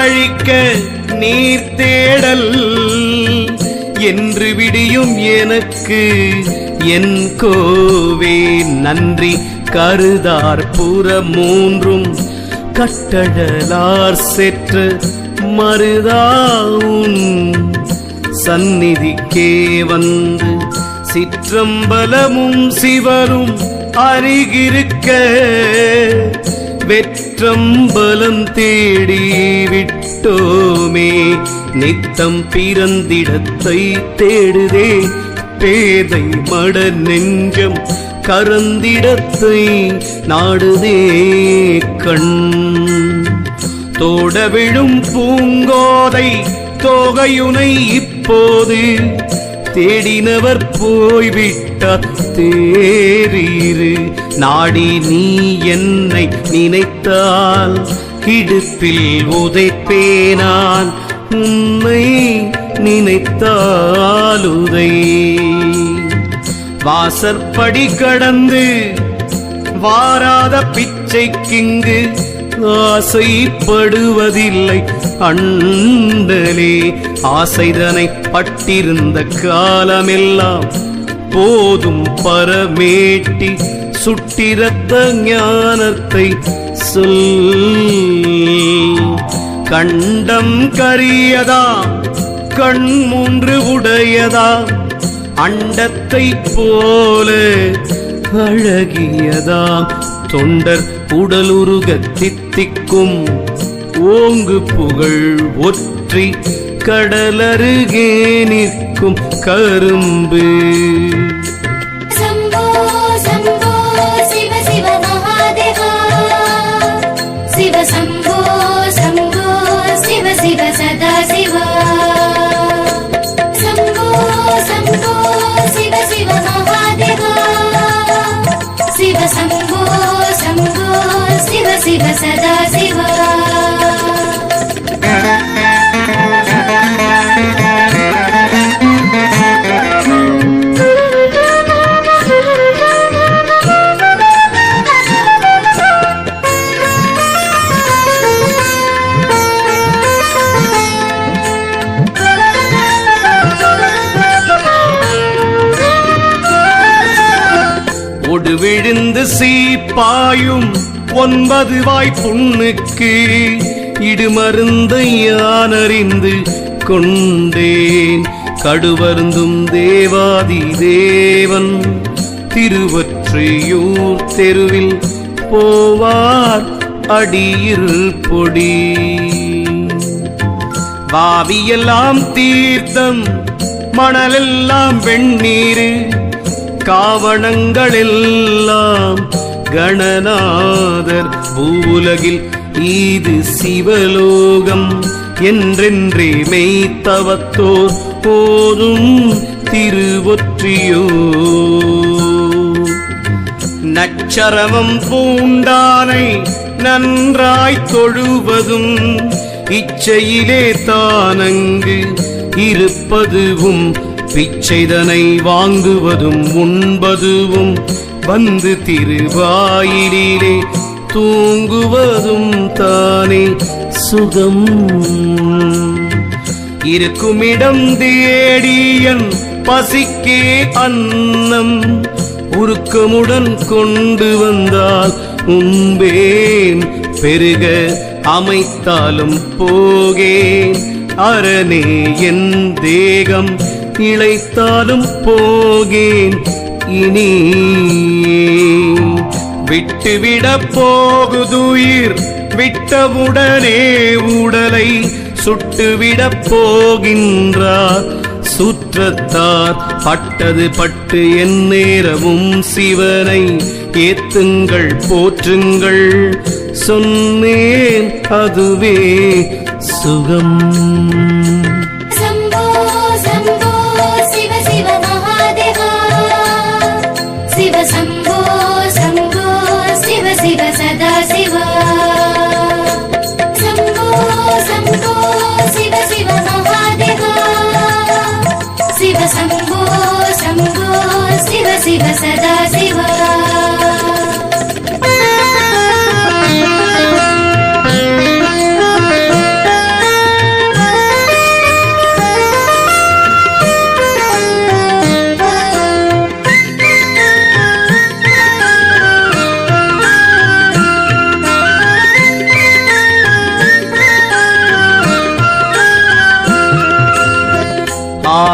கழிக்க நீர் தேடல். என்று விடியும் எனக்கு என் கோவே நன்றி. கருதார் புற மூன்றும் கட்டடலார் செற்று மருதாவும் சந்நிதிக்கே வந்து சிற்றம்பலமும் சிவரும் அருகிருக்க வெற்றம்பலம் தேடி விட்டோமே நித்தம் பிறந்திடத்தை தேடுதே. பேதை மட நெஞ்சம் கரந்திடத்தை நாடுதே கண். தோட விழும் பூங்கோதை தோகையுனை இப்போது தேடினவர் போய்விட்டார் தேரீரு. நாடி நீ என்னை நினைத்தால் இடுப்பில் உதைப்பேனான் உன்னை நினைத்தாலுதை. வாசற்படி கடந்து வாராத பிச்சைக்கிங்கு ஆசைப்படுவதில்லை. அண்டலே ஆசைதனை பட்டிருந்த காலமெல்லாம் போதும் பரமேட்டி சுட்டிரத்த ஞானத்தை சொல். கண்டம் கரியதா கண் மூன்று உடையதா அண்டத்தை போல அழகியதாம் தொண்டர் உடலுருக தித்திக்கும். ஓங்கு புகழ் ஒற்றி கடலருகே நிற்கும் கரும்பு. விழுந்து சீப்பாயும் ஒன்பது வாய்ப்புண்ணுக்கு இடுமருந்தை யானறிந்து கொண்டேன். கடுவருந்தும் தேவாதி தேவன் திருவொற்றியூர் தெருவில் போவார் அடியில் பொடி. வாவியெல்லாம் தீர்த்தம் மணலெல்லாம் வெண்ணீர் காவணங்களெல்லாம் கணநாதர் பூலகில் இது சிவலோகம். என்றென்றே மெய்த்தவத்தோர் போதும் திருவொற்றியோ நச்சரவம் பூண்டானை நன்றாய் தொழுவதும் இச்சையிலே தானங்கு இருப்பதுவும் பிச்சைதனை வாங்குவதும் உண்பதுவும் வந்து திருவாயிலே தூங்குவதும் தானே சுகம். இருக்குமிடம் தேடியன் பசிக்கே அன்னம். உருக்கமுடன் கொண்டு வந்தால் உம்பேன் பெருக அமைத்தாலும் போகேன் அரணே என் தேகம் இழைத்தாலும் போகேன். இனி விட்டுவிடப் போகுதுயிர் விட்டவுடனே உடலை சுட்டுவிடப் போகின்றார். சுற்றத்தார் பட்டது பட்டு என் நேரமும் சிவனை ஏத்துங்கள் போற்றுங்கள். சொன்னேன் அதுவே சுகம். सदा शिव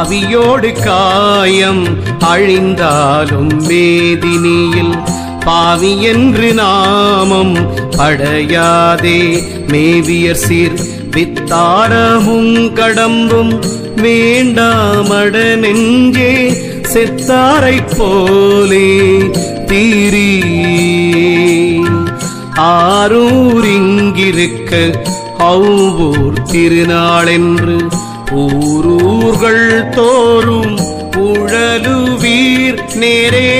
ஆவியோடு காயம் அழிந்தாலும் மேதினியில் பாவி என்று நாமம் படையாதே மேவியர் சீர். வித்தாரமும் கடம்பும் வேண்டாமட நெஞ்சே செத்தாரை போலே தீரீ ஆரூர் இங்கிருக்க அவ்வூர் திருநாளென்று ஊரூர்கள் தோறும் உழலுவீர் நேரே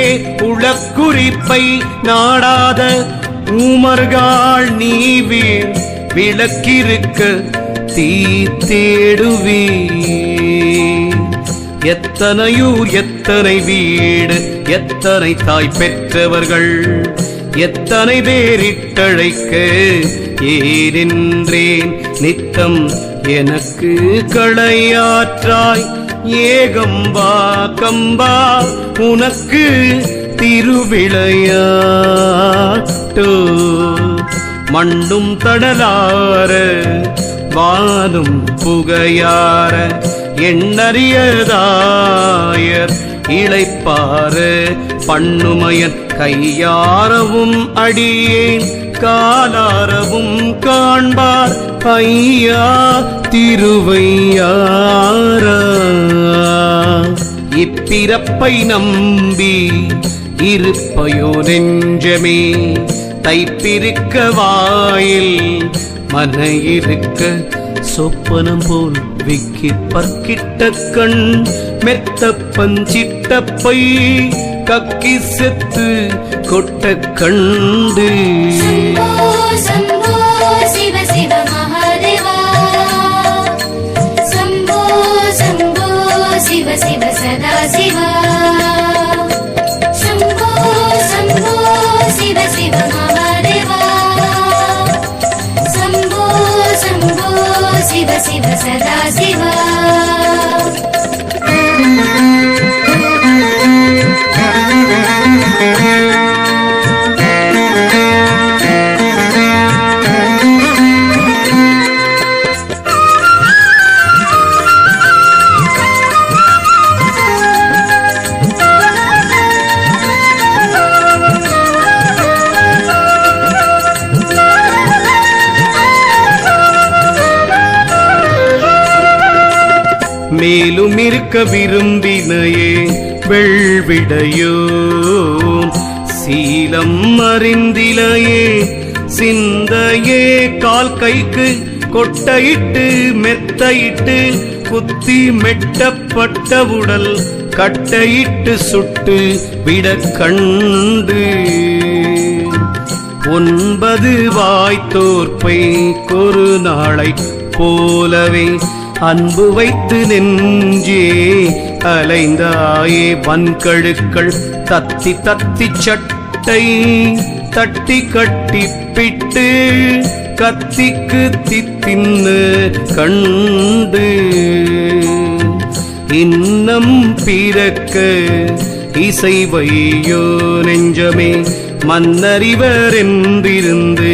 உளக்குறிப்பை நாடாத ஊமர்காள் நீவீர் விளக்கிருக்க தீ தேடுவீர் எத்தனையூர் எத்தனை வீடு எத்தனை தாய் பெற்றவர்கள் எத்தனை பேரிட்டழைக்க ஏனென்றேன் நித்தம் எனக்கு களையாற்றாய் ஏகம்பா கம்பா உனக்கு திருவிளையாட்டோ. மண்ணும் தடலார வானும் புகையார எண்ணறியதாயர் இழைப்பாறு பண்ணுமையன் கையாரவும் அடியேன் காலாரவும் ஐயா திருவையாரா? இப்பிறப்பை நம்பி இருப்பையோ நெஞ்சமே தைப்பிருக்க வாயில் மன இருக்க சொப்பனம் போல் விக்கி பற்கிட்ட கண் மெத்த பஞ்சிட்டப்பை கக்கி செத்து கொட்ட கண்டு. சிவ சிவமா? शिव सदा शिवा शम्भो शम्भो शिव शिव महादेवा। शम्भो शम्भो शिव शिव सदा शिवा மேலும் இருக்க விரும்பினையே வெள்விடையோ சீலம் அறிந்திலையே சிந்தையே கால் கைக்கு கொட்டையிட்டு மெத்தையிட்டு குத்தி மெட்டப்பட்ட உடல் கட்டையிட்டு சுட்டு விட கண்டு. ஒன்பது வாய்த்தோற்பை கொரு நாளை போலவே அன்பு வைத்து நெஞ்சே அலைந்தாயே வன்கழுக்கள் தத்தி தத்தி சட்டை தட்டி கட்டி பிட்டு கத்திக்கு தித்தின்னு கண்டு இன்னம் பிறக்க இசைவையோ நெஞ்சமே மன்னறிவர் என்றிருந்து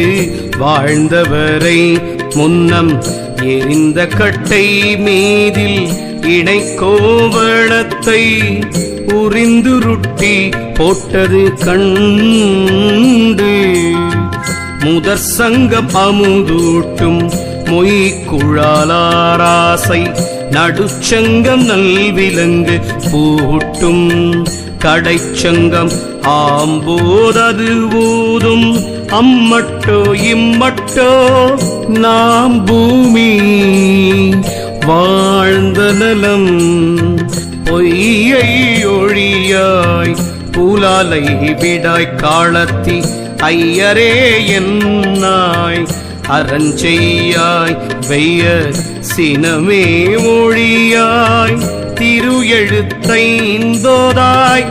வாழ்ந்தவரை முன்னம் எரிந்த கட்டை மீதில் இணை கோவளத்தை உறிந்துருட்டி போட்டது கண்டு. முதற் சங்கம் அமுதூட்டும் மொய்க்குழாலாராசை நடுச்சங்கம் நல்விலங்கு பூட்டும் கடைச்சங்கம் ஆம்போதது ஊதும் அம்மட்டோ இம்மட்டோ நாம் பூமி வாழ்ந்த நலம். பொய்யை ஒழியாய் பூலாலை விடாய் காலத்தி ஐயரே என்னாய். அறஞ்செய்யாய் வெய்ய சினமே ஒழியாய். திரு எழுத்தைந்தோதாய்